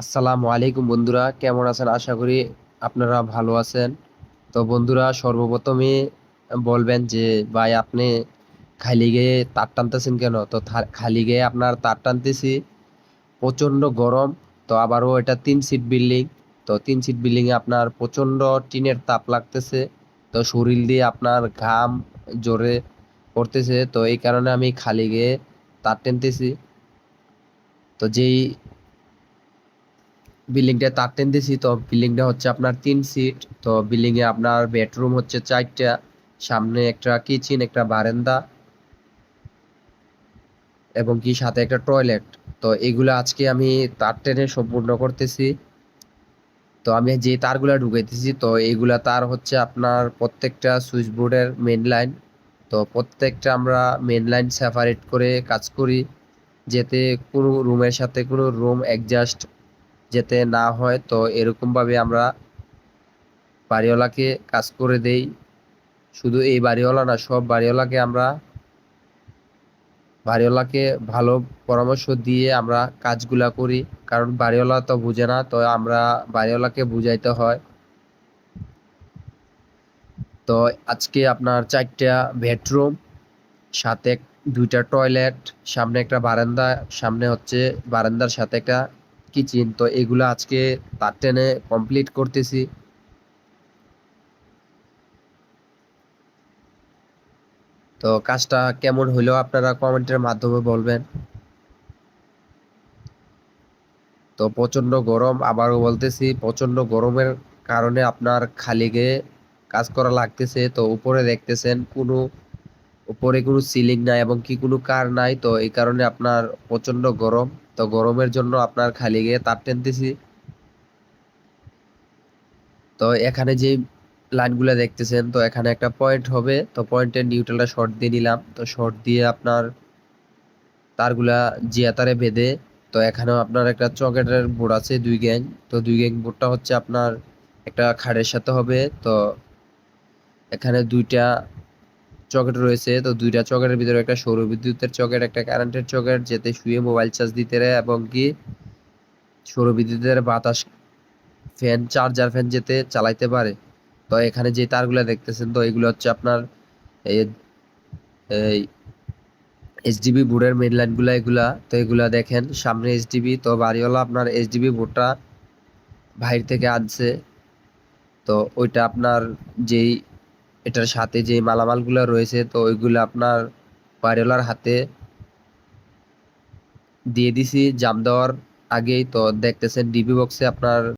আসসালামু আলাইকুম বন্ধুরা, কেমন আছেন? আশা করি আপনারা ভালো আছেন। তো বন্ধুরা, সর্বপ্রথমে বলবেন যে, ভাই, আপনি খালি গিয়ে তার টানতেছেন কেন? তো খালি গিয়ে আপনার তার টানতেছি, প্রচণ্ড গরম, তো আবারও এটা তিন সিট বিল্ডিং তো তিন সিট বিল্ডিংয়ে আপনার প্রচণ্ড টিনের তাপ লাগতেছে, তো শরীর দিয়ে আপনার ঘাম জোরে পড়তেছে, তো এই কারণে আমি খালি গিয়ে তার টেনতেছি। তো যেই বিল্ডিংটা তার টেনতেছি তো বিল্ডিংটা হচ্ছে আপনার তিন সিট তো বিল্ডিং এ আপনার বেডরুম হচ্ছে চারটা, সামনে একটা কিচেন একটা বারান্দা এবং কি সাথে একটা টয়লেট তো এগুলো আজকে আমি তার টেনে সম্পূর্ণ করতেছি। তো আমি যে তারগুলা ঢুকাইতেছি, তো এইগুলা তার হচ্ছে আপনার প্রত্যেকটা সুইচ বোর্ডের মেন লাইন তো প্রত্যেকটা আমরা মেন লাইন সেপারেট করে কাজ করি, যাতে কোনো রুমের সাথে কোনো রুম অ্যাডজাস্ট যাতে না হয়, তো এরকমভাবে আমরা বাড়িওয়ালাকে কাজ করে দেই। শুধু এই বাড়িওয়ালা না, সব বাড়িওয়ালাকে আমরা বাড়িওয়ালাকে ভালো পরামর্শ দিয়ে আমরা কাজগুলা করি। কারণ বাড়িওয়ালা তো বুঝে না, তো আমরা বাড়িওয়ালাকে বুঝাইতে হয়। তো আজকে আপনার চারটা বেডরুম, সাথে দুইটা টয়লেট, সামনে একটা বারান্দা, সামনে হচ্ছে বারান্দার সাথে একটা কিচেন তো এগুলো আজকে তার টেনে কমপ্লিট করতেছি। তো কাজটা কেমন হইল আপনারা কমেন্টের মাধ্যমে বলবেন। তো প্রচণ্ড গরম, আবারও বলতেছি প্রচণ্ড গরমের কারণে আপনার খালি গিয়ে কাজ করা লাগতেছে। তো উপরে দেখতেছেন কোনো উপরে কোনো সিলিং নাই এবং কি কোনো কার নাই, তো এই কারণে আপনার প্রচণ্ড গরম। তো গরমের জন্য আপনার খালি গিয়ে তার টেনতেছি তো এখানে যে লাইনগুলো দেখতেছেন, তো এখানে একটা পয়েন্ট হবে। তো পয়েন্টের নিউট্রালটা শর্ট দিয়ে নিলাম। তো শর্ট দিয়ে আপনার তারগুলা জিয়া তারে বেঁধে, তো এখানেও আপনার একটা চকেটের বোর্ড আছে, দুই গ্যাং তো দুই গ্যাং বোর্ডটা হচ্ছে আপনার একটা খাড়ের সাথে হবে। তো এখানে দুইটা চকেট রয়েছে, তো দুইটা চকেটের ভিতরে একটা সৌর বিদ্যুতের চকেট, একটা কারেন্টের চকেট, যেতে শুয়ে মোবাইল চার্জ দিতে এবং কি সৌর বিদ্যুতের বাতাস ফ্যান, চার্জার ফ্যান যেতে চালাইতে পারে। তো এখানে যে তারগুলো দেখতেছেন, তো এগুলো হচ্ছে আপনার এই এই এইচডিবি বোর্ডের মেন লাইনগুলো এগুলা, তো এগুলা দেখেন, সামনে এইচডিবি তো বাড়িওয়ালা আপনার এইচডিবি বোর্ডটা বাইরে থেকে আনছে। তো ওইটা আপনার যেই এটার সাথে যে মালামালগুলো রয়েছে, তো ওইগুলো আপনার বাড়িওয়ালার হাতে দিয়ে দিছি, জাম দেওয়ার আগেই। তো দেখতেছেন ডিবি বক্সে আপনার